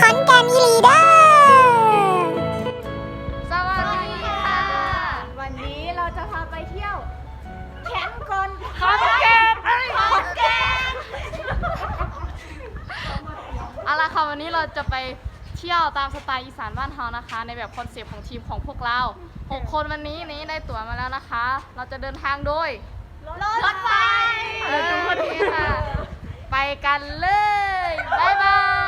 ขอนแก่นอีหลีเด้อสวัสดีค่ะ วันนี้เราจะพาไปเที่ยว แคมป์กอนขอนแก่นขอนแก่นเอาละค่ะวันนี้เราจะไปเที่ยวตามสไตล์อีสานบ้านเฮานะคะ ในแบบคอนเซปต์ของทีมของพวกเราหกคนวันนี้นี้ได้ตั๋วมาแล้วนะคะ เราจะเดินทางโดยรถไฟเออทุกคค่ะ ไปกันเลย บ๊ายบาย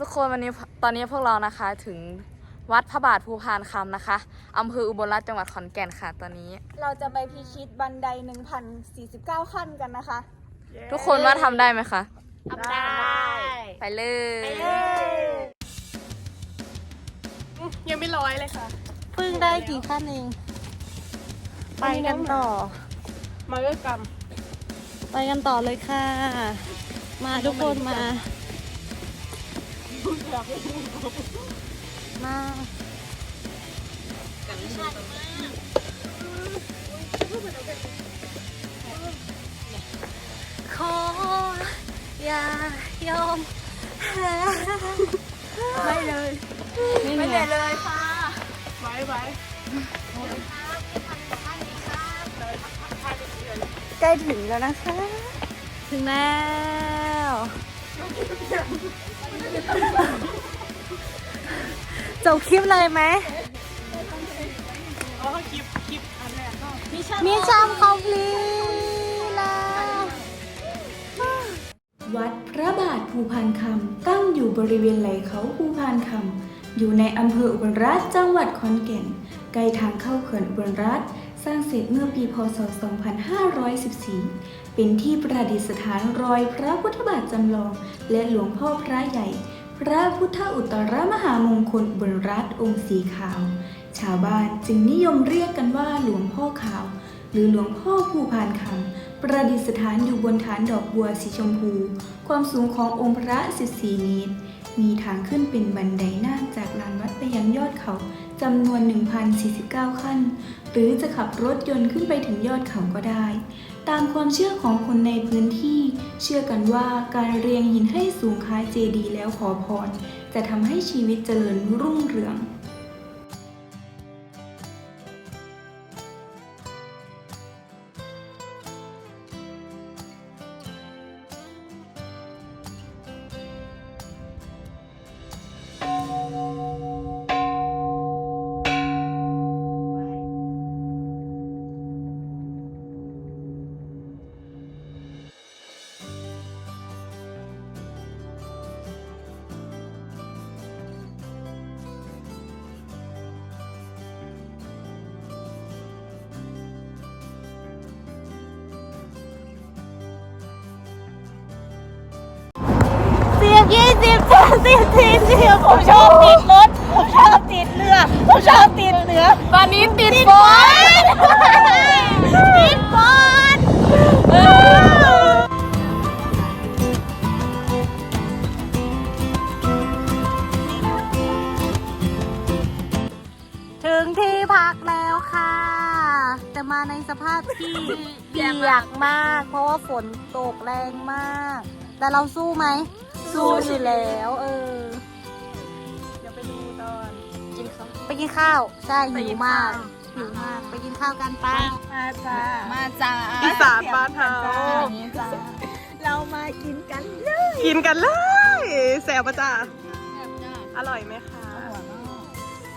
ทุกคนวันนี้ตอนนี้พวกเรานะคะถึงวัดพระบาทภูพานคำนะคะอำเภออุบลราชจังหวัดขอนแก่นค่ะตอนนี้ เราจะไปพิชิตบันได 1,049 ขั้นกันนะคะ ทุกคนว่าทำได้ไหมคะทำได้ ไปเลยยังไม่ร้อยเลยค่ะ เพิ่งได้กี่ขั้นเอง ไปกันต่อ มาเลือกกรรมไปกันต่อเลยค่ะ มาทุกคนมา มาขออย่ายอมไม่เลยไม่เหนื่อยเลยค่ะไว้ไว้ใกล้ถึงแล้วนะคะ ถึงแล้ว จบคลิปเลยไหมอ๋อคลิปคลิปอันแรกก็มิชมิชชั่นคอมพลีแล้ววัดพระบาทภูพานคำตั้งอยู่บริเวณไหลเขาภูพานคำอยู่ในอำเภออุบลราชจังหวัดขอนแก่นใกล้ทางเข้าเขื่อนอุบลราช สร้างเสร็จเมื่อปีพศ 2514 เป็นที่ประดิษฐานรอยพระพุทธบาทจำลอง และหลวงพ่อพระใหญ่ พระพุทธอุตรมหามงคลบลราชองค์สีขาว ชาวบ้านจึงนิยมเรียกกันว่าหลวงพ่อขาว หรือหลวงพ่อภูพานคำประดิษฐานอยู่บนฐานดอกบัวสีชมพู ความสูงขององค์พระ 14 เมตร มีทางขึ้นเป็นบันไดนาคจากลานวัดไปยังยอดเขาจำนวน 1,049 ขั้น หรือจะขับรถยนต์ขึ้นไปถึงยอดเขาก็ได้ ตามความเชื่อของคนในพื้นที่ เชื่อกันว่าการเรียงหินให้สูงคล้ายเจดีแล้วขอพร จะทำให้ชีวิตเจริญรุ่งเรือง สิบสามสิบสี่สิผมชอบติดรถผมชอบติดเรือผมชอบติดเรือตอนนี้ติดบอลติดบอลถึงที่พักแล้วค่ะ แต่มาในสภาพที่เปียกมาก เพราะว่าฝนตกแรงมาก แต่เราสู้ไหม สู้อยู่แล้ว เออ เดี๋ยวไปดูตอนกินข้าว ไปกินข้าว ใช่ไปหิกิวนมากข้าวหิวมาก ไปกินข้าวกันป้ามาจ้ามาจ้าอีสานบ้านเฮาเรามากินกันเลย กินกันเลยแสบปะจ้าอร่อยไหมคะ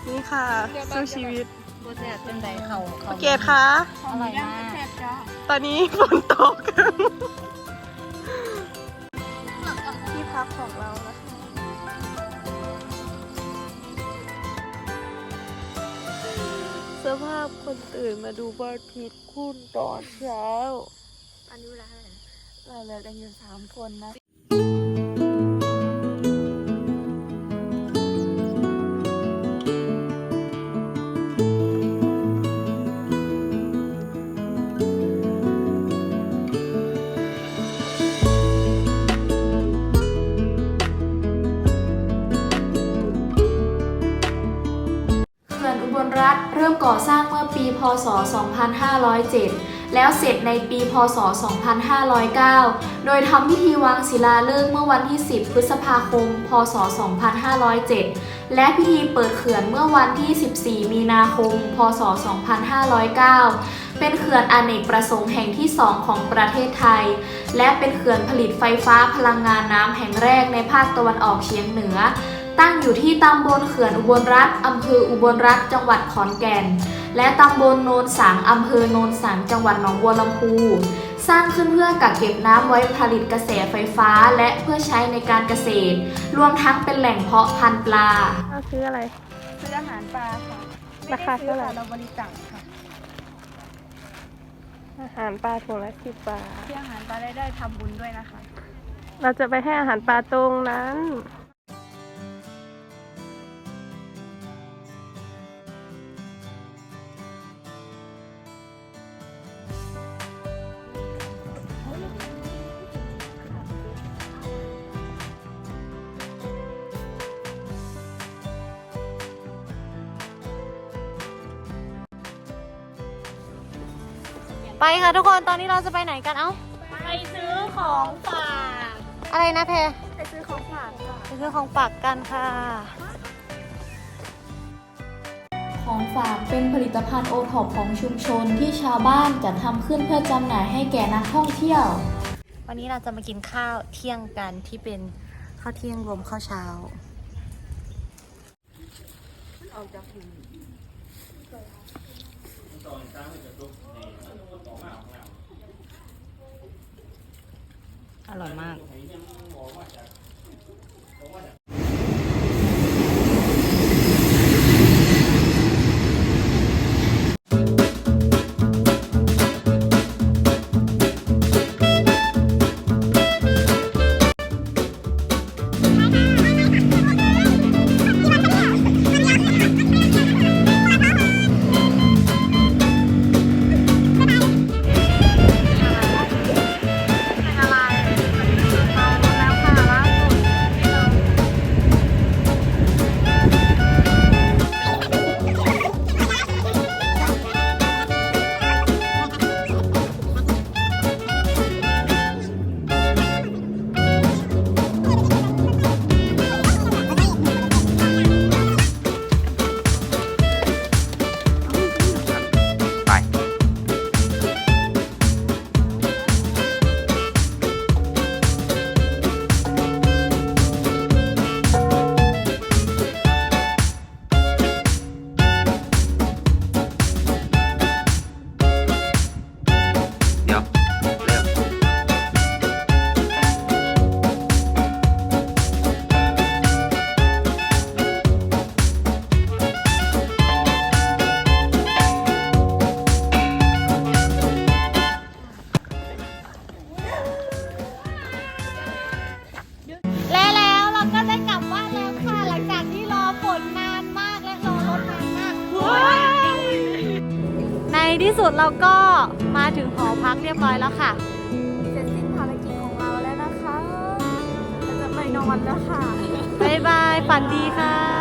นี่ค่ะสู้ชีวิตบัวแซ่บเป็นไดเขาเขาเกดคะอร่อยมากตอนนี้ฝนตกที่ พักของเรานะคะสภาพคนตื่นมาดูบอลพีทคุณตอนเช้า อันนี้เวลาเท่าไหร่เราเหลือกันอยู่สามคนนะ ศ 2507 แล้วเสร็จในปีพศ 2509 โดยทำพิธีวางศิลาฤกษ์เมื่อวันที่ 10 พฤษภาคม พศ 2507 และพิธีเปิดเขื่อนเมื่อวันที่ 14 มีนาคม พศ 2509 เป็นเขื่อนอเนกประสงค์แห่งที่ 2 ของประเทศไทย และเป็นเขื่อนผลิตไฟฟ้าพลังงานน้ำแห่งแรกในภาคตะวันออกเฉียงเหนือตั้งอยู่ที่ตำบลเขื่อนอุบลรัฐอำเภออุบลรัฐ จังหวัดขอนแก่น และตำบลโนนสังอำเภอโนนสังจังหวัดหนองบัวลำพู สร้างขึ้นเพื่อกักเก็บน้ำไว้ผลิตกระแสไฟฟ้าและเพื่อใช้ในการเกษตร รวมทั้งเป็นแหล่งเพาะพันธุ์ปลา เราซื้ออะไร ซื้ออาหารปลาค่ะราคาเท่าไหร่ เราบริจาคค่ะอาหารปลาถุงละสิบบาทที่อาหารปลาได้ได้ทำบุญด้วยนะคะ เราจะไปให้อาหารปลาตรงนั้น ไปค่ะทุกคนตอนนี้เราจะไปไหนกันเอ้า ไปซื้อของฝากอะไรนะเพไปซื้อของฝากค่ะไปซื้อของฝากกันค่ะ ของฝากเป็นผลิตภัณฑ์โอท็อปของชุมชนที่ชาวบ้านจัดทำขึ้นเพื่อจำหน่ายให้แก่นักท่องเที่ยว วันนี้เราจะมากินข้าวเที่ยงกันที่เป็นข้าวเที่ยงรวมข้าวเช้าอ อร่อยมาก สุดเราก็มาถึงหอพักเรียบร้อยแล้วค่ะ เสร็จสิ้นภารกิจของเราแล้วนะคะเราจะไปนอนแล้วค่ะ บ๊ายบาย ฝันดีค่ะ